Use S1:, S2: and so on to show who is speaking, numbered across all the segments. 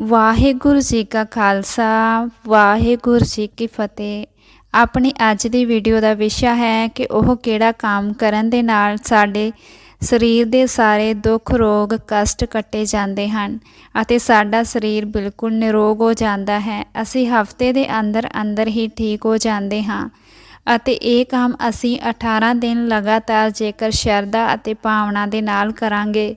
S1: ਵਾਹਿਗੁਰੂ ਜੀ ਕਾ ਖਾਲਸਾ, ਵਾਹਿਗੁਰੂ ਜੀ ਕੀ ਫਤਿਹ। ਆਪਣੀ ਅੱਜ ਦੀ ਵੀਡੀਓ ਦਾ ਵਿਸ਼ਾ ਹੈ ਕਿ ਉਹ ਕਿਹੜਾ ਕੰਮ ਕਰਨ ਦੇ ਨਾਲ ਸਾਡੇ ਸਰੀਰ ਦੇ ਸਾਰੇ ਦੁੱਖ, ਰੋਗ, ਕਸ਼ਟ ਕੱਟੇ ਜਾਂਦੇ ਹਨ ਅਤੇ ਸਾਡਾ ਸਰੀਰ ਬਿਲਕੁਲ ਨਿਰੋਗ ਹੋ ਜਾਂਦਾ ਹੈ। ਅਸੀਂ ਹਫ਼ਤੇ ਦੇ ਅੰਦਰ ਅੰਦਰ ਹੀ ਠੀਕ ਹੋ ਜਾਂਦੇ ਹਾਂ ਅਤੇ ਇਹ ਕੰਮ ਅਸੀਂ 18 ਦਿਨ ਲਗਾਤਾਰ ਜੇਕਰ ਸ਼ਰਧਾ ਅਤੇ ਭਾਵਨਾ ਦੇ ਨਾਲ ਕਰਾਂਗੇ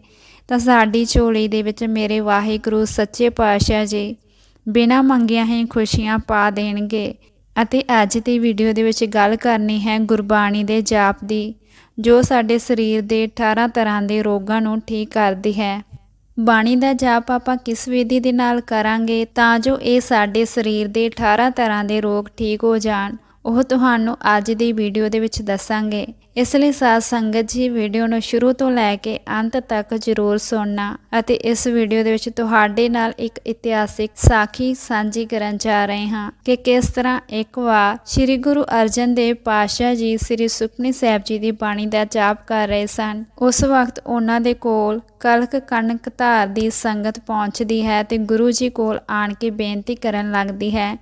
S1: ਤਾਂ ਸਾਡੀ ਝੋਲੀ ਦੇ ਵਿੱਚ ਮੇਰੇ ਵਾਹਿਗੁਰੂ ਸੱਚੇ ਪਾਤਸ਼ਾਹ ਜੀ ਬਿਨਾਂ ਮੰਗਿਆ ਹੀ ਖੁਸ਼ੀਆਂ ਪਾ ਦੇਣਗੇ। ਅਤੇ ਅੱਜ ਦੀ ਵੀਡੀਓ ਦੇ ਵਿੱਚ ਗੱਲ ਕਰਨੀ ਹੈ ਗੁਰਬਾਣੀ ਦੇ ਜਾਪ ਦੀ, ਜੋ ਸਾਡੇ ਸਰੀਰ ਦੇ 18 ਤਰ੍ਹਾਂ ਦੇ ਰੋਗਾਂ ਨੂੰ ਠੀਕ ਕਰਦੀ ਹੈ। ਬਾਣੀ ਦਾ ਜਾਪ ਆਪਾਂ ਕਿਸ ਵਿਧੀ ਦੇ ਨਾਲ ਕਰਾਂਗੇ ਤਾਂ ਜੋ ਇਹ ਸਾਡੇ ਸਰੀਰ ਦੇ 18 ਤਰ੍ਹਾਂ ਦੇ ਰੋਗ ਠੀਕ ਹੋ ਜਾਣ। ਉਹ ਤੁਹਾਨੂੰ ਅੱਜ ਦੀ ਵੀਡੀਓ ਦੇ ਵਿੱਚ ਦੱਸਾਂਗੇ। ਇਸ ਲਈ ਸਾਧ ਸੰਗਤ ਜੀ, ਵੀਡੀਓ ਨੂੰ ਸ਼ੁਰੂ ਤੋਂ ਲੈ ਕੇ ਅੰਤ ਤੱਕ ਜ਼ਰੂਰ ਸੁਣਨਾ ਅਤੇ ਇਸ ਵੀਡੀਓ ਦੇ ਵਿੱਚ ਤੁਹਾਡੇ ਨਾਲ ਇੱਕ ਇਤਿਹਾਸਿਕ ਸਾਖੀ ਸਾਂਝੀ ਕਰਨ ਜਾ ਰਹੇ ਹਾਂ ਕਿ ਕਿਸ ਤਰ੍ਹਾਂ ਇੱਕ ਵਾਰ ਸ੍ਰੀ ਗੁਰੂ ਅਰਜਨ ਦੇਵ ਪਾਤਸ਼ਾਹ ਜੀ, ਸ੍ਰੀ ਸੁਖਮਨੀ ਸਾਹਿਬ ਜੀ ਦੀ ਬਾਣੀ ਦਾ ਜਾਪ ਕਰ ਰਹੇ ਸਨ। ਉਸ ਵਕਤ ਉਹਨਾਂ ਦੇ ਕੋਲ ਕਲਕ ਕਣਕ ਧਾਰ ਦੀ ਸੰਗਤ ਪਹੁੰਚਦੀ ਹੈ ਤੇ ਗੁਰੂ ਜੀ ਕੋਲ ਆਣ ਕੇ ਬੇਨਤੀ ਕਰਨ ਲੱਗਦੀ ਹੈ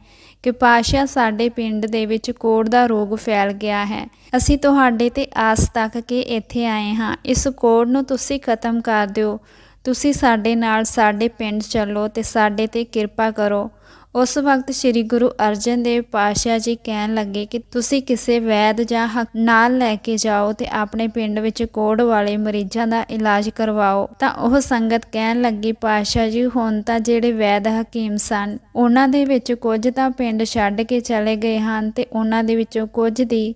S1: ਕਿ ਪਾਸ਼ਾ ਸਾਡੇ ਪਿੰਡ ਦੇ ਵਿੱਚ ਕੋੜ ਦਾ ਰੋਗ ਫੈਲ ਗਿਆ ਹੈ। ਅਸੀਂ ਤੁਹਾਡੇ ਤੇ ਆਸ ਤੱਕ ਕੇ ਇੱਥੇ ਆਏ ਹਾਂ। ਇਸ ਕੋੜ ਨੂੰ ਤੁਸੀਂ ਖਤਮ ਕਰ ਦਿਓ। ਤੁਸੀਂ ਸਾਡੇ ਨਾਲ ਸਾਡੇ ਪਿੰਡ ਚੱਲੋ ਤੇ ਸਾਡੇ ਤੇ ਕਿਰਪਾ ਕਰੋ। ਉਸ ਵਕਤ ਸ੍ਰੀ ਗੁਰੂ ਅਰਜਨ ਦੇਵ ਪਾਤਸ਼ਾਹ ਜੀ ਕਹਿਣ ਲੱਗੇ ਕਿ ਤੁਸੀਂ ਕਿਸੇ ਵੈਦ ਜਾਂ ਹਕ ਨਾਲ ਲੈ ਕੇ ਜਾਓ ਤੇ ਆਪਣੇ ਪਿੰਡ ਵਿੱਚ ਕੋੜ ਵਾਲੇ ਮਰੀਜ਼ਾਂ ਦਾ ਇਲਾਜ ਕਰਵਾਓ। ਤਾਂ ਉਹ ਸੰਗਤ ਕਹਿਣ ਲੱਗੀ, ਪਾਤਸ਼ਾਹ ਜੀ, ਹੁਣ ਤਾਂ ਜਿਹੜੇ ਵੈਦ ਹਕੀਮ ਸਨ, ਉਹਨਾਂ ਦੇ ਵਿੱਚ ਕੁਝ ਤਾਂ ਪਿੰਡ ਛੱਡ ਕੇ ਚਲੇ ਗਏ ਹਨ ਤੇ ਉਹਨਾਂ ਦੇ ਵਿੱਚੋਂ ਕੁਝ ਦੀ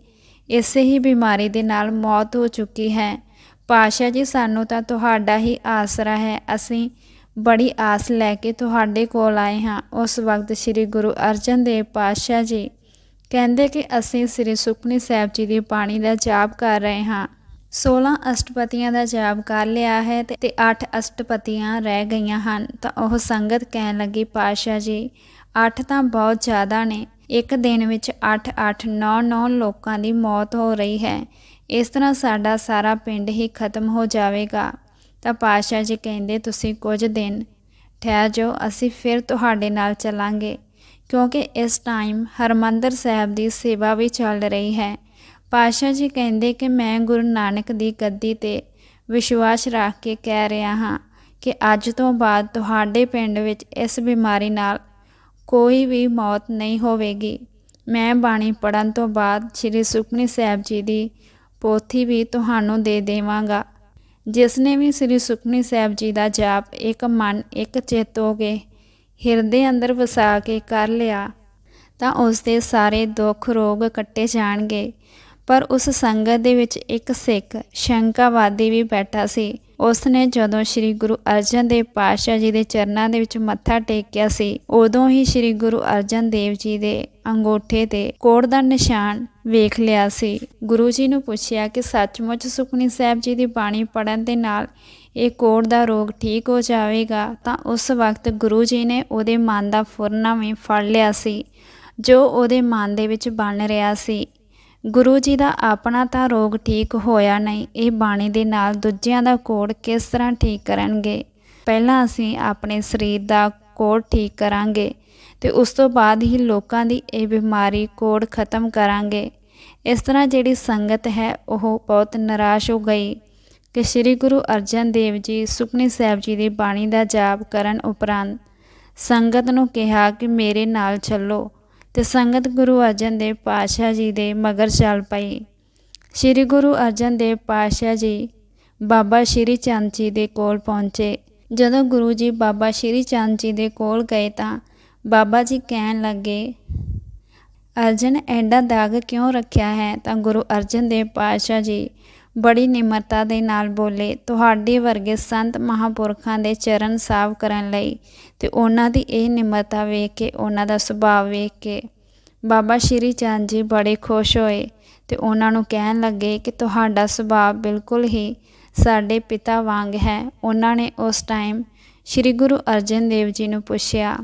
S1: ਇਸੇ ਹੀ ਬਿਮਾਰੀ ਦੇ ਨਾਲ ਮੌਤ ਹੋ ਚੁੱਕੀ ਹੈ। ਪਾਤਸ਼ਾਹ ਜੀ, ਸਾਨੂੰ ਤਾਂ ਤੁਹਾਡਾ ਹੀ ਆਸਰਾ ਹੈ। ਅਸੀਂ ਬੜੀ ਆਸ ਲੈ ਕੇ ਤੁਹਾਡੇ ਕੋਲ ਆਏ ਹਾਂ। ਉਸ ਵਕਤ ਸ੍ਰੀ ਗੁਰੂ ਅਰਜਨ ਦੇਵ ਪਾਤਸ਼ਾਹ ਜੀ ਕਹਿੰਦੇ ਕਿ ਅਸੀਂ ਸ੍ਰੀ ਸੁਖਨੀ ਸਾਹਿਬ ਜੀ ਦੀ ਬਾਣੀ ਦਾ ਜਾਪ ਕਰ ਰਹੇ ਹਾਂ। 16 ਅਸ਼ਟਪਤੀਆਂ ਦਾ ਜਾਪ ਕਰ ਲਿਆ ਹੈ ਤੇ 8 ਅਸ਼ਟਪਤੀਆਂ ਰਹਿ ਗਈਆਂ ਹਨ। ਤਾਂ ਉਹ ਸੰਗਤ ਕਹਿਣ ਲੱਗੀ, ਪਾਤਸ਼ਾਹ ਜੀ 8 ਤਾਂ ਬਹੁਤ ਜ਼ਿਆਦਾ ਨੇ। ਇੱਕ ਦਿਨ ਵਿੱਚ 8 8 9 9 ਲੋਕਾਂ ਦੀ ਮੌਤ ਹੋ ਰਹੀ ਹੈ। ਇਸ ਤਰ੍ਹਾਂ ਸਾਡਾ ਸਾਰਾ ਪਿੰਡ ਹੀ ਖਤਮ ਹੋ ਜਾਵੇਗਾ। ਤਾਂ ਪਾਤਸ਼ਾਹ ਜੀ ਕਹਿੰਦੇ, ਤੁਸੀਂ ਕੁਝ ਦਿਨ ਠਹਿਰ ਜਾਓ, ਅਸੀਂ ਫਿਰ ਤੁਹਾਡੇ ਨਾਲ ਚੱਲਾਂਗੇ, ਕਿਉਂਕਿ ਇਸ ਟਾਈਮ ਹਰਮੰਦਰ ਸਾਹਿਬ ਦੀ ਸੇਵਾ ਵੀ ਚੱਲ ਰਹੀ ਹੈ। ਪਾਤਸ਼ਾਹ ਜੀ ਕਹਿੰਦੇ ਕਿ ਮੈਂ ਗੁਰੂ ਨਾਨਕ ਦੀ ਗੱਦੀ ਤੇ ਵਿਸ਼ਵਾਸ ਰੱਖ ਕੇ ਕਹਿ ਰਿਹਾ ਹਾਂ ਕਿ ਅੱਜ ਤੋਂ ਬਾਅਦ ਤੁਹਾਡੇ ਪਿੰਡ ਵਿੱਚ ਇਸ ਬਿਮਾਰੀ ਨਾਲ ਕੋਈ ਵੀ ਮੌਤ ਨਹੀਂ ਹੋਵੇਗੀ। ਮੈਂ ਬਾਣੀ ਪੜਨ ਤੋਂ ਬਾਅਦ ਸ੍ਰੀ ਸੁਖਮਨੀ ਸਾਹਿਬ ਜੀ ਦੀ ਪੋਥੀ ਵੀ ਤੁਹਾਨੂੰ ਦੇ ਦੇਵਾਂਗਾ। ਜਿਸ ਨੇ ਵੀ ਸ੍ਰੀ ਸੁਖਮਨੀ ਸਾਹਿਬ ਜੀ ਦਾ ਜਾਪ ਇੱਕ ਮਨ, ਇੱਕ ਚਿੱਤ ਹੋ ਕੇ ਹਿਰਦੇ ਅੰਦਰ ਵਸਾ ਕੇ ਕਰ ਲਿਆ, ਤਾਂ ਉਸ ਦੇ ਸਾਰੇ ਦੁੱਖ ਰੋਗ ਕੱਟੇ ਜਾਣਗੇ। ਪਰ ਉਸ ਸੰਗਤ ਦੇ ਵਿੱਚ ਇੱਕ ਸਿੱਖ ਸ਼ੰਕਾਵਾਦੀ ਵੀ ਬੈਠਾ ਸੀ। ਉਸ ਨੇ ਜਦੋਂ ਸ੍ਰੀ ਗੁਰੂ ਅਰਜਨ ਦੇਵ ਪਾਤਸ਼ਾਹ ਜੀ ਦੇ ਚਰਨਾਂ ਦੇ ਵਿੱਚ ਮੱਥਾ ਟੇਕਿਆ ਸੀ, ਉਦੋਂ ਹੀ ਸ੍ਰੀ ਗੁਰੂ ਅਰਜਨ ਦੇਵ ਜੀ ਦੇ ਅੰਗੂਠੇ ਤੇ ਕੋੜ ਦਾ ਨਿਸ਼ਾਨ ਵੇਖ ਲਿਆ ਸੀ। ਗੁਰੂ ਜੀ ਨੂੰ ਪੁੱਛਿਆ ਕਿ ਸੱਚਮੁੱਚ ਸੁਖਨੀ ਸਾਹਿਬ ਜੀ ਦੀ ਬਾਣੀ ਪੜਨ ਦੇ ਨਾਲ ਇਹ ਕੋੜ ਦਾ ਰੋਗ ਠੀਕ ਹੋ ਜਾਵੇਗਾ, ਤਾਂ ਉਸ ਵਕਤ ਗੁਰੂ ਜੀ ਨੇ ਉਹਦੇ ਮਨ ਦਾ ਫੁਰਨਾ ਵੀ ਫੜ ਲਿਆ ਸੀ, ਜੋ ਉਹਦੇ ਮਨ ਦੇ ਵਿੱਚ ਬਣ ਰਿਹਾ ਸੀ। ਗੁਰੂ ਜੀ ਦਾ ਆਪਣਾ ਤਾਂ ਰੋਗ ਠੀਕ ਹੋਇਆ ਨਹੀਂ, ਇਹ ਬਾਣੀ ਦੇ ਨਾਲ ਦੂਜਿਆਂ ਦਾ ਕੋੜ ਕਿਸ ਤਰ੍ਹਾਂ ਠੀਕ ਕਰਨਗੇ? ਪਹਿਲਾਂ ਅਸੀਂ ਆਪਣੇ ਸਰੀਰ ਦਾ ਕੋੜ ਠੀਕ ਕਰਾਂਗੇ ਤੇ ਉਸ ਤੋਂ ਬਾਅਦ ਹੀ ਲੋਕਾਂ ਦੀ ਇਹ ਬਿਮਾਰੀ ਕੋੜ ਖਤਮ ਕਰਾਂਗੇ। ਇਸ ਤਰ੍ਹਾਂ ਜਿਹੜੀ ਸੰਗਤ ਹੈ, ਉਹ ਬਹੁਤ ਨਿਰਾਸ਼ ਹੋ ਗਈ ਕਿ ਸ੍ਰੀ ਗੁਰੂ ਅਰਜਨ ਦੇਵ ਜੀ ਸੁਖਨੀ ਸਾਹਿਬ ਜੀ ਦੀ ਬਾਣੀ ਦਾ ਜਾਪ ਕਰਨ ਉਪਰੰਤ ਸੰਗਤ ਨੂੰ ਕਿਹਾ ਕਿ ਮੇਰੇ ਨਾਲ ਚੱਲੋ। ਤੇ ਸੰਗਤ ਗੁਰੂ ਅਰਜਨ ਦੇਵ ਪਾਤਸ਼ਾਹ ਜੀ ਦੇ ਮਗਰ ਚੱਲ ਪਈ। ਸ੍ਰੀ ਗੁਰੂ ਅਰਜਨ ਦੇਵ ਪਾਤਸ਼ਾਹ ਜੀ ਬਾਬਾ ਸ਼੍ਰੀ ਚੰਦ ਜੀ ਦੇ ਕੋਲ ਪਹੁੰਚੇ। ਜਦੋਂ ਗੁਰੂ ਜੀ ਬਾਬਾ ਸ਼੍ਰੀ ਚੰਦ ਜੀ ਦੇ ਕੋਲ ਗਏ ਤਾਂ ਬਾਬਾ ਜੀ ਕਹਿਣ ਲੱਗੇ, ਅਰਜਨ, ਐਡਾ ਦਾਗ ਕਿਉਂ ਰੱਖਿਆ ਹੈ? ਤਾਂ ਗੁਰੂ ਅਰਜਨ ਦੇਵ ਪਾਤਸ਼ਾਹ ਜੀ ਬੜੀ ਨਿਮਰਤਾ ਦੇ ਨਾਲ ਬੋਲੇ, ਤੁਹਾਡੇ ਵਰਗੇ ਸੰਤ ਮਹਾਪੁਰਖਾਂ ਦੇ ਚਰਨ ਸਾਫ਼ ਕਰਨ ਲਈ ਤੇ ਉਹਨਾਂ ਦੀ ਇਹ ਨਿਮਰਤਾ ਵੇਖ ਕੇ, ਉਹਨਾਂ ਦਾ ਸੁਭਾਅ ਵੇਖ ਕੇ ਬਾਬਾ ਸ਼੍ਰੀ ਚੰਦ ਜੀ ਬੜੇ ਖੁਸ਼ ਹੋਏ ਤੇ ਉਹਨਾਂ ਨੂੰ ਕਹਿਣ ਲੱਗੇ ਕਿ ਤੁਹਾਡਾ ਸੁਭਾਅ ਬਿਲਕੁਲ ਹੀ ਸਾਡੇ ਪਿਤਾ ਵਾਂਗ ਹੈ। ਉਹਨਾਂ ਨੇ ਉਸ ਟਾਈਮ ਸ੍ਰੀ ਗੁਰੂ ਅਰਜਨ ਦੇਵ ਜੀ ਨੂੰ ਪੁੱਛਿਆ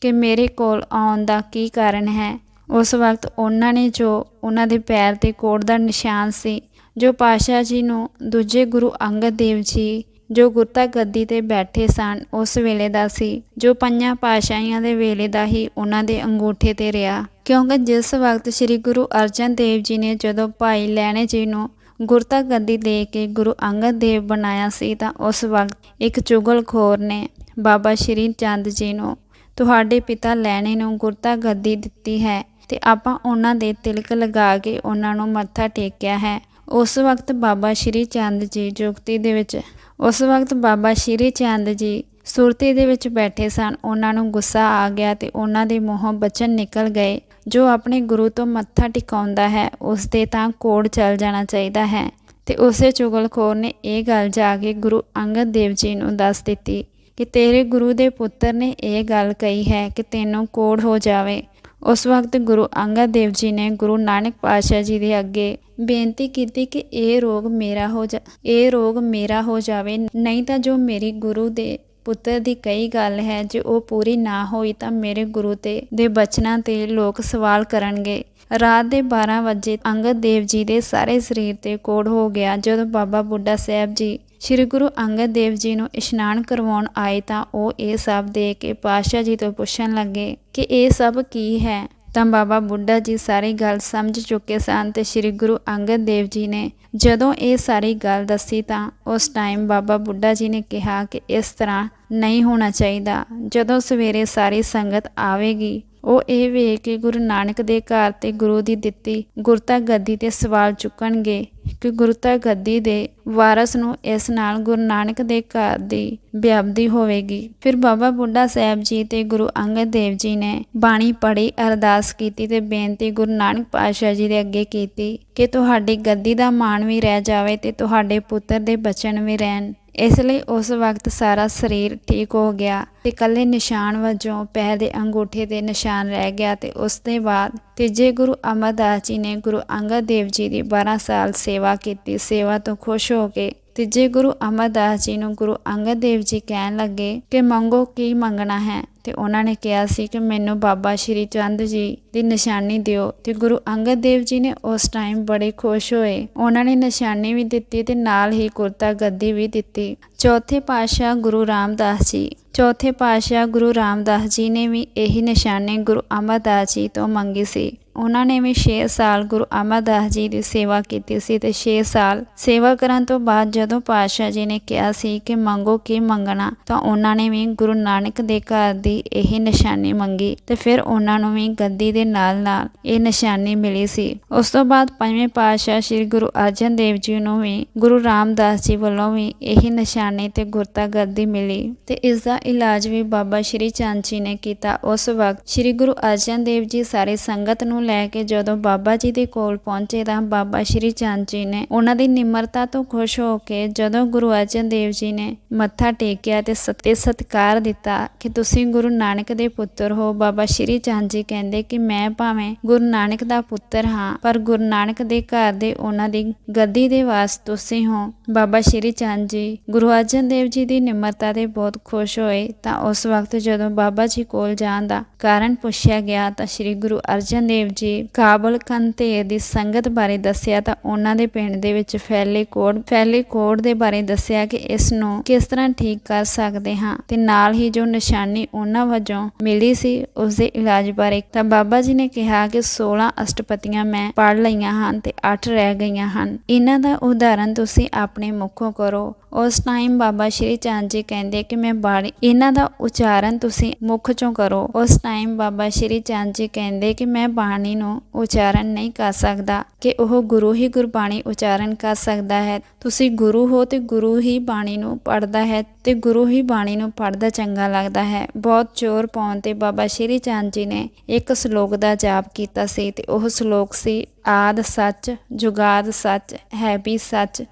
S1: ਕਿ ਮੇਰੇ ਕੋਲ ਆਉਣ ਦਾ ਕੀ ਕਾਰਨ ਹੈ? ਉਸ ਵਕਤ ਉਹਨਾਂ ਨੇ ਜੋ ਉਹਨਾਂ ਦੇ ਪੈਰ ਤੇ ਕੋੜ ਦਾ ਨਿਸ਼ਾਨ ਸੀ ਜੋ ਪਾਸ਼ਾ ਜੀ ਨੂੰ ਦੂਜੇ ਗੁਰੂ ਅੰਗਦ ਦੇਵ ਜੀ ਜੋ ਗੁਰਤਾ ਗੱਦੀ ਤੇ ਬੈਠੇ ਸਨ, ਉਸ ਵੇਲੇ ਦਾ ਸੀ, ਜੋ ਪੰਜਾਂ ਪਾਤਸ਼ਾਹੀਆਂ ਦੇ ਵੇਲੇ ਦਾ ਹੀ ਉਹਨਾਂ ਦੇ ਅੰਗੂਠੇ ਤੇ ਰਿਹਾ। ਕਿਉਂਕਿ ਜਿਸ ਵਕਤ ਸ੍ਰੀ ਗੁਰੂ ਅਰਜਨ ਦੇਵ ਜੀ ਨੇ ਜਦੋਂ ਭਾਈ ਲੈਣੇ ਜੀ ਨੂੰ ਗੁਰਤਾ ਗੱਦੀ ਦੇ ਕੇ ਗੁਰੂ ਅੰਗਦ ਦੇਵ ਬਣਾਇਆ ਸੀ, ਤਾਂ ਉਸ ਵਕਤ ਇੱਕ ਚੁਗਲਖੋਰ ਨੇ ਬਾਬਾ ਸ਼੍ਰੀ ਚੰਦ ਜੀ ਨੂੰ ਤੁਹਾਡੇ ਪਿਤਾ ਲੈਣੇ ਨੂੰ ਗੁਰਤਾ ਗੱਦੀ ਦਿੱਤੀ ਹੈ ਤੇ ਆਪਾਂ ਉਹਨਾਂ ਦੇ ਤਿਲਕ ਲਗਾ ਕੇ ਉਹਨਾਂ ਨੂੰ ਮੱਥਾ ਟੇਕਿਆ ਹੈ। ਉਸ ਵਕਤ ਬਾਬਾ ਸ਼੍ਰੀ ਚੰਦ ਜੀ ਜੁਗਤੀ ਦੇ ਵਿੱਚ, ਉਸ ਵਕਤ ਬਾਬਾ ਸ਼੍ਰੀ ਚੰਦ ਜੀ ਸੁਰਤੀ ਦੇ ਵਿੱਚ ਬੈਠੇ ਸਨ। ਉਹਨਾਂ ਨੂੰ ਗੁੱਸਾ ਆ ਗਿਆ ਤੇ ਉਹਨਾਂ ਦੇ ਮੂੰਹੋਂ ਬਚਨ ਨਿਕਲ ਗਏ। ਜੋ ਆਪਣੇ ਗੁਰੂ ਤੋਂ ਮੱਥਾ ਟਿਕਾਉਂਦਾ ਹੈ, ਉਸ ਦੇ ਤਾਂ ਕੋੜ ਚੱਲ ਜਾਣਾ ਚਾਹੀਦਾ ਹੈ। ਤੇ ਉਸੇ ਚੁਗਲਖੋਰ ਨੇ ਇਹ ਗੱਲ ਜਾ ਕੇ ਗੁਰੂ ਅੰਗਦ ਦੇਵ ਜੀ ਨੂੰ ਦੱਸ ਦਿੱਤੀ ਕਿ ਤੇਰੇ ਗੁਰੂ ਦੇ ਪੁੱਤਰ ਨੇ ਇਹ ਗੱਲ ਕਹੀ ਹੈ ਕਿ ਤੈਨੂੰ ਕੋੜ ਹੋ ਜਾਵੇ। ਉਸ ਵਕਤ ਗੁਰੂ ਅੰਗਦ ਦੇਵ ਜੀ ਨੇ ਗੁਰੂ ਨਾਨਕ ਪਾਤਸ਼ਾਹ ਜੀ ਦੇ ਅੱਗੇ ਬੇਨਤੀ ਕੀਤੀ ਕਿ ਇਹ ਰੋਗ ਮੇਰਾ ਹੋ ਜਾ, ਇਹ ਰੋਗ ਮੇਰਾ ਹੋ ਜਾਵੇ। ਨਹੀਂ ਤਾਂ ਜੋ ਮੇਰੀ ਗੁਰੂ ਦੇ ਪੁੱਤਰ ਦੀ ਕਈ ਗੱਲ ਹੈ, ਜੇ ਉਹ ਪੂਰੀ ਨਾ ਹੋਈ ਤਾਂ ਮੇਰੇ ਗੁਰੂ ਤੇ, ਦੇ ਬਚਨਾਂ ਤੇ ਲੋਕ ਸਵਾਲ ਕਰਨਗੇ। ਰਾਤ ਦੇ 12 ਵਜੇ ਅੰਗਦ ਦੇਵ ਜੀ ਦੇ ਸਾਰੇ ਸਰੀਰ ਤੇ ਕੋੜ ਹੋ ਗਿਆ। ਜਦੋਂ ਬਾਬਾ ਬੁੱਢਾ ਸਾਹਿਬ ਜੀ ਸ੍ਰੀ ਗੁਰੂ ਅੰਗਦ ਦੇਵ ਜੀ ਨੂੰ ਇਸ਼ਨਾਨ ਕਰਵਾਉਣ ਆਏ ਤਾਂ ਉਹ ਇਹ ਸਭ ਦੇਖ ਕੇ ਪਾਤਸ਼ਾਹ ਜੀ ਤੋਂ ਪੁੱਛਣ ਲੱਗੇ ਕਿ ਇਹ ਸਭ ਕੀ ਹੈ? ਤਾਂ ਬਾਬਾ ਬੁੱਢਾ ਜੀ ਸਾਰੀ ਗੱਲ ਸਮਝ ਚੁੱਕੇ ਸਨ ਤੇ ਸ੍ਰੀ ਗੁਰੂ ਅੰਗਦ ਦੇਵ ਜੀ ਨੇ ਜਦੋਂ ਇਹ ਸਾਰੀ ਗੱਲ ਦੱਸੀ ਤਾਂ ਉਸ ਟਾਈਮ ਬਾਬਾ ਬੁੱਢਾ ਜੀ ਨੇ ਕਿਹਾ ਕਿ ਇਸ ਤਰ੍ਹਾਂ ਨਹੀਂ ਹੋਣਾ ਚਾਹੀਦਾ। ਜਦੋਂ ਸਵੇਰੇ ਸਾਰੀ ਸੰਗਤ ਆਵੇਗੀ ਉਹ ਇਹ ਵੇਖ ਕੇ ਗੁਰੂ ਨਾਨਕ ਦੇ ਘਰ ਤੇ ਗੁਰੂ ਦੀ ਦਿੱਤੀ ਗੁਰਤਾ ਗੱਦੀ ਤੇ ਸਵਾਲ ਚੁੱਕਣਗੇ ਕਿ ਗੁਰਤਾ ਗੱਦੀ ਦੇ ਵਾਰਸ ਨੂੰ ਇਸ ਨਾਲ ਗੁਰੂ ਨਾਨਕ ਦੇ ਘਰ ਦੀ ਵਿਆਪਦੀ ਹੋਵੇਗੀ। ਫਿਰ ਬਾਬਾ ਬੁੱਢਾ ਸਾਹਿਬ ਜੀ ਤੇ ਗੁਰੂ ਅੰਗਦ ਦੇਵ ਜੀ ਨੇ ਬਾਣੀ ਪੜ੍ਹੀ, ਅਰਦਾਸ ਕੀਤੀ ਤੇ ਬੇਨਤੀ ਗੁਰੂ ਨਾਨਕ ਪਾਤਸ਼ਾਹ ਜੀ ਦੇ ਅੱਗੇ ਕੀਤੀ ਕਿ ਤੁਹਾਡੀ ਗੱਦੀ ਦਾ ਮਾਣ ਵੀ ਰਹਿ ਜਾਵੇ ਤੇ ਤੁਹਾਡੇ ਪੁੱਤਰ ਦੇ ਬਚਨ ਵੀ ਰਹਿਣ। ਇਸ ਲਈ ਉਸ ਵਕਤ ਸਾਰਾ ਸਰੀਰ ਠੀਕ ਹੋ ਗਿਆ ਤੇ ਕੱਲੇ ਨਿਸ਼ਾਨ ਵਜੋਂ ਪੈਰ ਦੇ ਅੰਗੂਠੇ ਦੇ ਨਿਸ਼ਾਨ ਰਹਿ ਗਿਆ ਤੇ ਉਸ ਦੇ ਬਾਅਦ ਤੀਜੇ ਗੁਰੂ ਅਮਰਦਾਸ ਜੀ ਨੇ ਗੁਰੂ ਅੰਗਦ ਦੇਵ ਜੀ ਦੀ 12 ਸਾਲ ਸੇਵਾ ਕੀਤੀ, ਸੇਵਾ ਤੋਂ ਖੁਸ਼ ਹੋ ਕੇ ਤੀਜੇ ਗੁਰੂ ਅਮਰਦਾਸ ਜੀ ਨੂੰ ਗੁਰੂ ਅੰਗਦ ਦੇਵ ਜੀ ਕਹਿਣ ਲੱਗੇ ਕਿ ਮੰਗੋ ਕੀ ਮੰਗਣਾ ਹੈ? ਤੇ ਉਹਨਾਂ ਨੇ ਕਿਹਾ ਸੀ ਕਿ ਮੈਨੂੰ ਬਾਬਾ ਸ਼੍ਰੀ ਚੰਦ ਜੀ ਦੀ ਨਿਸ਼ਾਨੀ ਦਿਓ ਤੇ ਗੁਰੂ ਅੰਗਦ ਦੇਵ ਜੀ ਨੇ ਉਸ ਟਾਈਮ ਬੜੇ ਖੁਸ਼ ਹੋਏ। ਉਹਨਾਂ ਨੇ ਨਿਸ਼ਾਨੀ ਵੀ ਦਿੱਤੀ ਤੇ ਨਾਲ ਹੀ ਕੁਰਤਾ ਗੱਦੀ ਵੀ ਦਿੱਤੀ। ਚੌਥੇ ਪਾਤਸ਼ਾਹ ਗੁਰੂ ਰਾਮਦਾਸ ਜੀ, ਚੌਥੇ ਪਾਤਸ਼ਾਹ ਗੁਰੂ ਰਾਮਦਾਸ ਜੀ ਨੇ ਵੀ ਇਹੀ ਨਿਸ਼ਾਨੀ ਗੁਰੂ ਅਮਰਦਾਸ ਜੀ ਤੋਂ ਮੰਗੀ ਸੀ। ਉਹਨਾਂ ਨੇ ਵੀ 6 ਸਾਲ ਗੁਰੂ ਅਮਰਦਾਸ ਜੀ ਦੀ ਸੇਵਾ ਕੀਤੀ ਸੀ ਤੇ 6 ਸਾਲ ਸੇਵਾ ਕਰਨ ਤੋਂ ਬਾਅਦ ਜਦੋਂ ਪਾਤਸ਼ਾਹ ਜੀ ਨੇ ਕਿਹਾ ਸੀ ਕਿ ਮੰਗੋ ਕੀ ਮੰਗਣਾ, ਤਾਂ ਉਹਨਾਂ ਨੇ ਵੀ ਗੁਰੂ ਨਾਨਕ ਦੇ ਘਰ ਦੀ ਇਹ ਨਿਸ਼ਾਨੀ ਮੰਗੀ ਤੇ ਫਿਰ ਉਹਨਾਂ ਨੂੰ ਵੀ ਗੱਦੀ ਦੇ ਨਾਲ-ਨਾਲ ਇਹ ਨਿਸ਼ਾਨੀ ਮਿਲੀ ਸੀ। ਉਸ ਤੋਂ ਬਾਅਦ ਪੰਜਵੇਂ ਪਾਤਸ਼ਾਹ ਸ੍ਰੀ ਗੁਰੂ ਅਰਜਨ ਦੇਵ ਜੀ ਨੂੰ ਵੀ, ਗੁਰੂ ਰਾਮਦਾਸ ਜੀ ਵੱਲੋਂ ਵੀ ਇਹ ਨਿਸ਼ਾਨੀ ਤੇ ਗੁਰਤਾ ਗੱਦੀ ਮਿਲੀ ਤੇ ਇਸ ਦਾ ਇਲਾਜ ਵੀ ਬਾਬਾ ਸ਼੍ਰੀ ਚੰਦ ਜੀ ਨੇ ਕੀਤਾ। ਉਸ ਵਕਤ ਸ੍ਰੀ ਗੁਰੂ ਅਰਜਨ ਦੇਵ ਜੀ ਸਾਰੇ ਸੰਗਤ ਨੂੰ ਲੈ ਕੇ ਜਦੋਂ ਬਾਬਾ ਜੀ ਦੇ ਕੋਲ ਪਹੁੰਚੇ ਤਾਂ ਬਾਬਾ ਸ਼੍ਰੀ ਚੰਦ ਜੀ ਨੇ ਉਹਨਾਂ ਦੀ ਨਿਮਰਤਾ ਤੋਂ ਖੁਸ਼ ਹੋ ਕੇ ਜਦੋਂ ਗੁਰੂ ਅਰਜਨ ਦੇਵ ਜੀ ਨੇ ਮੱਥਾ ਟੇਕਿਆ ਤੇ ਸਤੇ ਸਤਕਾਰ ਦਿੱਤਾ ਕਿ ਤੁਸੀਂ ਗੁਰੂ ਨਾਨਕ ਦੇ ਪੁੱਤਰ ਹੋ, ਬਾਬਾ ਸ਼੍ਰੀ ਚੰਦ ਜੀ ਕਹਿੰਦੇ ਕਿ ਮੈਂ ਭਾਵੇਂ ਗੁਰੂ ਨਾਨਕ ਦਾ ਪੁੱਤਰ ਹਾਂ, ਪਰ ਗੁਰੂ ਨਾਨਕ ਦੇ ਘਰ ਦੇ ਉਹਨਾਂ ਦੀ ਗੱਦੀ ਦੇ ਵਾਸ ਤੁਸੀਂ ਹੋ। ਬਾਬਾ ਸ਼੍ਰੀ ਚੰਦ ਜੀ ਗੁਰੂ ਅਰਜਨ ਦੇਵ ਜੀ ਦੀ ਨਿਮਰਤਾ ਤੇ ਬਹੁਤ ਖੁਸ਼ ਹੋਏ ਤਾਂ ਉਸ ਵਕਤ ਜਦੋਂ ਬਾਬਾ ਜੀ ਕੋਲ ਜਾਣ ਦਾ ਕਾਰਨ ਪੁੱਛਿਆ ਗਿਆ ਤਾਂ ਸ੍ਰੀ ਗੁਰੂ ਅਰਜਨ ਦੇਵ ਜੀ ਕਾਬਲ ਕੰਤੇਰ ਦੀ ਸੰਗਤ ਬਾਰੇ ਦੱਸਿਆ ਤਾਂ ਉਹਨਾਂ ਦੇ ਪਿੰਡ ਦੇ ਵਿੱਚ ਫੈਲੇ ਕੋਡ ਫੈਲੇ ਕੋਡ ਦੇ ਬਾਰੇ ਦੱਸਿਆ ਕਿ ਇਸ ਨੂੰ ਕਿਸ ਤਰ੍ਹਾਂ ਠੀਕ ਕਰ ਸਕਦੇ ਹਾਂ ਤੇ ਨਾਲ ਹੀ ਜੋ ਨਿਸ਼ਾਨੀ ਉਹਨਾਂ ਵਜੋਂ ਮਿਲੀ ਸੀ ਉਸ ਦੇ ਇਲਾਜ ਬਾਰੇ ਤਾਂ ਬਾਬਾ ਜੀ ਨੇ ਕਿਹਾ ਕਿ 16 ਅਸ਼ਟਪਤੀਆਂ ਮੈਂ ਪੜ ਲਈਆਂ ਹਨ ਤੇ 8 ਰਹਿ ਗਈਆਂ ਹਨ। ਇਹਨਾਂ ਦਾ ਉਦਾਹਰਨ ਤੁਸੀਂ ਆਪਣੇ ਮੁੱਖੋਂ ਕਰੋ। ਉਸ ਟਾਈਮ ਬਾਬਾ ਸ਼੍ਰੀ ਚੰਦ ਜੀ ਕਹਿੰਦੇ ਕਿ ਮੈਂ ਬਾਣੀ, ਇਹਨਾਂ ਦਾ ਉਚਾਰਨ ਤੁਸੀਂ ਮੁਖ ਚੋਂ ਕਰੋ। ਉਸ ਟਾਈਮ ਬਾਬਾ ਸ਼੍ਰੀ ਚੰਦ ਜੀ ਕਹਿੰਦੇ ਕਿ ਮੈਂ ਬਾਣੀ ਨੂੰ ਉਚਾਰਨ ਨਹੀਂ ਕਰ ਸਕਦਾ, ਕਿ ਉਹ ਗੁਰੂ ਹੀ ਗੁਰਬਾਣੀ ਉਚਾਰਨ ਕਰ ਸਕਦਾ ਹੈ। ਤੁਸੀਂ ਗੁਰੂ ਹੋ ਤੇ ਗੁਰੂ ਹੀ ਬਾਣੀ ਨੂੰ ਪੜਦਾ ਹੈ ਤੇ ਗੁਰੂ ਹੀ ਬਾਣੀ ਨੂੰ ਪੜਦਾ ਚੰਗਾ ਲੱਗਦਾ ਹੈ। ਬਹੁਤ ਜ਼ੋਰ ਪਾਉਣ ਤੇ ਬਾਬਾ ਸ਼੍ਰੀ ਚੰਦ ਜੀ ਨੇ ਇੱਕ ਸ਼ਲੋਕ ਦਾ ਜਾਪ ਕੀਤਾ ਸੀ ਤੇ ਉਹ ਸ਼ਲੋਕ ਸੀ, ਆਦ ਸੱਚ, ਜੁਗਾਦ ਸੱਚ, ਹੈ ਵੀ ਸੱਚ,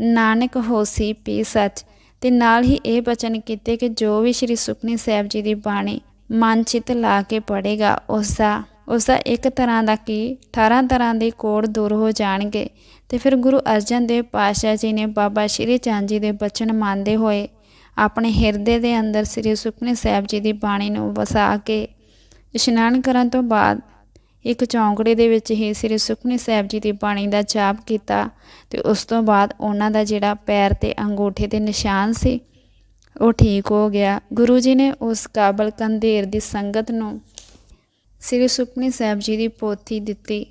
S1: ਨਾਨਕ ਹੋਸੀ ਪੀ ਸੱਚ। ਤੇ ਨਾਲ ਹੀ ਇਹ ਬਚਨ ਕੀਤੇ ਕਿ ਜੋ ਵੀ ਸ੍ਰੀ ਸੁਖਨੀ ਸਾਹਿਬ ਜੀ ਦੀ ਬਾਣੀ ਮਨ ਚਿਤ ਲਾ ਕੇ ਪੜੇਗਾ ਉਸ ਦਾ ਉਸ ਦਾ ਇੱਕ ਤਰ੍ਹਾਂ ਦਾ ਕੀ? 18 ਤਰ੍ਹਾਂ ਦੇ ਕੋੜ ਦੂਰ ਹੋ ਜਾਣਗੇ। ਤੇ ਫਿਰ ਗੁਰੂ ਅਰਜਨ ਦੇਵ ਪਾਤਸ਼ਾਹ ਜੀ ਨੇ ਬਾਬਾ ਸ਼੍ਰੀ ਚੰਦ ਜੀ ਦੇ ਬਚਨ ਮੰਨਦੇ ਹੋਏ ਆਪਣੇ ਹਿਰਦੇ ਦੇ ਅੰਦਰ ਸ੍ਰੀ ਸੁਖਨੀ ਸਾਹਿਬ ਜੀ ਦੀ ਬਾਣੀ ਨੂੰ ਵਸਾ ਕੇ ਇਸ਼ਨਾਨ ਕਰਨ ਤੋਂ ਬਾਅਦ ਇੱਕ ਚੌਂਕੜੇ ਦੇ ਵਿੱਚ ਹੀ ਸ੍ਰੀ ਸੁਖਮਨੀ ਸਾਹਿਬ ਜੀ ਦੀ ਬਾਣੀ ਦਾ ਜਾਪ ਕੀਤਾ ਤੇ ਉਸ ਤੋਂ ਬਾਅਦ ਉਹਨਾਂ ਦਾ ਜਿਹੜਾ ਪੈਰ ਤੇ ਅੰਗੂਠੇ ਦੇ ਨਿਸ਼ਾਨ ਸੀ, ਉਹ ਠੀਕ ਹੋ ਗਿਆ। ਗੁਰੂ ਜੀ ਨੇ ਉਸ ਕਾਬਲ ਕੰਧੇਰ ਦੀ ਸੰਗਤ ਨੂੰ ਸ੍ਰੀ ਸੁਖਮਨੀ ਸਾਹਿਬ ਜੀ ਦੀ ਪੋਥੀ ਦਿੱਤੀ।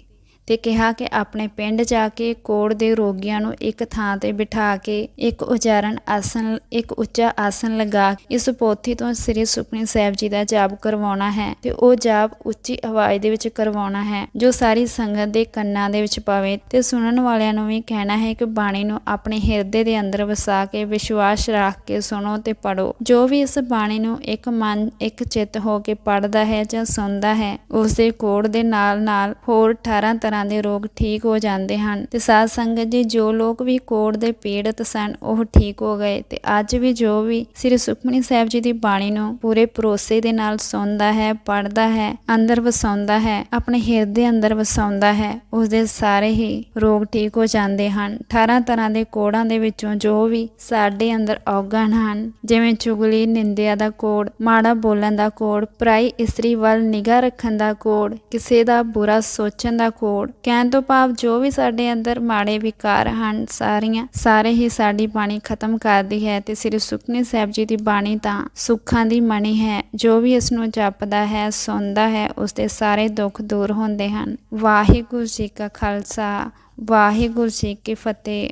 S1: ਤੇ ਕਿਹਾ ਕਿ ਆਪਣੇ ਪਿੰਡ ਜਾ ਕੇ ਕੋੜ ਦੇ ਰੋਗੀਆਂ ਨੂੰ ਇੱਕ ਥਾਂ ਤੇ ਬਿਠਾ ਕੇ ਇੱਕ ਉਚਾਰਨ ਆਸਨ, ਇੱਕ ਉੱਚਾ ਆਸਨ ਲਗਾ ਇਸ ਪੋਥੀ ਤੋਂ ਸ੍ਰੀ ਸੁਖਮਨੀ ਸਾਹਿਬ ਜੀ ਦਾ ਜਾਪ ਕਰਵਾਉਣਾ ਹੈ ਤੇ ਉਹ ਜਾਪ ਉੱਚੀ ਆਵਾਜ਼ ਦੇ ਵਿੱਚ ਕਰਵਾਉਣਾ ਹੈ, ਜੋ ਸਾਰੀ ਸੰਗਤ ਦੇ ਕੰਨਾਂ ਦੇ ਵਿੱਚ ਪਵੇ ਤੇ ਸੁਣਨ ਵਾਲਿਆਂ ਨੂੰ ਵੀ ਕਹਿਣਾ ਹੈ ਕਿ ਬਾਣੀ ਨੂੰ ਆਪਣੇ ਹਿਰਦੇ ਦੇ ਅੰਦਰ ਵਸਾ ਕੇ ਵਿਸ਼ਵਾਸ ਰੱਖ ਕੇ ਸੁਣੋ ਤੇ ਪੜੋ ਜੋ ਵੀ ਇਸ ਬਾਣੀ ਨੂੰ ਇੱਕ ਮਨ, ਇੱਕ ਚਿੱਤ ਹੋ ਕੇ ਪੜਦਾ ਹੈ ਜਾਂ ਸੁਣਦਾ ਹੈ ਉਸ ਦੇ ਕੋੜ ਦੇ ਨਾਲ ਨਾਲ ਹੋਰ 18 ਤਰ੍ਹਾਂ ਦੇ ਰੋਗ ਠੀਕ ਹੋ ਜਾਂਦੇ ਹਨ ਤੇ ਸਾਧ ਸੰਗਤ ਜੀ, ਜੋ ਲੋਕ ਵੀ ਕੋੜ ਦੇ ਪੀੜਤ ਸਨ, ਉਹ ਠੀਕ ਹੋ ਗਏ ਤੇ ਅੱਜ ਵੀ ਜੋ ਵੀ ਸ੍ਰੀ ਸੁਖਮਨੀ ਸਾਹਿਬ ਜੀ ਦੀ ਬਾਣੀ ਨੂੰ ਪੂਰੇ ਭਰੋਸੇ ਦੇ ਨਾਲ ਸੁਣਦਾ ਹੈ ਪੜਦਾ ਹੈ, ਅੰਦਰ ਵਸਾਉਂਦਾ ਹੈ, ਆਪਣੇ ਹਿਰਦੇ ਅੰਦਰ ਵਸਾਉਂਦਾ ਹੈ ਉਸ ਦੇ ਸਾਰੇ ਹੀ ਰੋਗ ਠੀਕ ਹੋ ਜਾਂਦੇ ਹਨ। 18 ਤਰ੍ਹਾਂ ਦੇ ਕੋੜਾਂ ਦੇ ਵਿੱਚੋਂ ਜੋ ਵੀ ਸਾਡੇ ਅੰਦਰ ਔਗਣ ਹਨ, ਜਿਵੇਂ ਚੁਗਲੀ, ਨਿੰਦਿਆ ਦਾ ਕੋੜ, ਮਾੜਾ ਬੋਲਣ ਦਾ ਕੋੜ, ਪਰਾਈ ਇਸਤਰੀ ਵੱਲ ਨਿਗਾਹ ਰੱਖਣ ਦਾ ਕੋੜ, ਕਿਸੇ ਦਾ ਬੁਰਾ ਸੋਚਣ ਦਾ ਕੋੜ ਕਹਿਣ ਤੋਂ ਭਾਵ ਜੋ ਵੀ ਸਾਡੇ ਅੰਦਰ ਮਾੜੇ ਵਿਕਾਰ ਹਨ, ਸਾਰੀਆਂ, ਸਾਰੇ ਹੀ ਸਾਡੀ ਬਾਣੀ ਖਤਮ ਕਰਦੀ ਹੈ ਤੇ ਸ੍ਰੀ ਸੁਖਨੀ ਸਾਹਿਬ ਜੀ ਦੀ ਬਾਣੀ ਤਾਂ ਸੁੱਖਾਂ ਦੀ ਮਣੀ ਹੈ। ਜੋ ਵੀ ਇਸ ਨੂੰ ਜਪਦਾ ਹੈ, ਸੁਣਦਾ ਹੈ ਉਸ ਦੇ ਸਾਰੇ ਦੁੱਖ ਦੂਰ ਹੁੰਦੇ ਹਨ। ਵਾਹਿਗੁਰੂ ਜੀ ਕਾ ਖਾਲਸਾ, ਵਾਹਿਗੁਰੂ ਜੀ ਕੀ ਫਤਿਹ।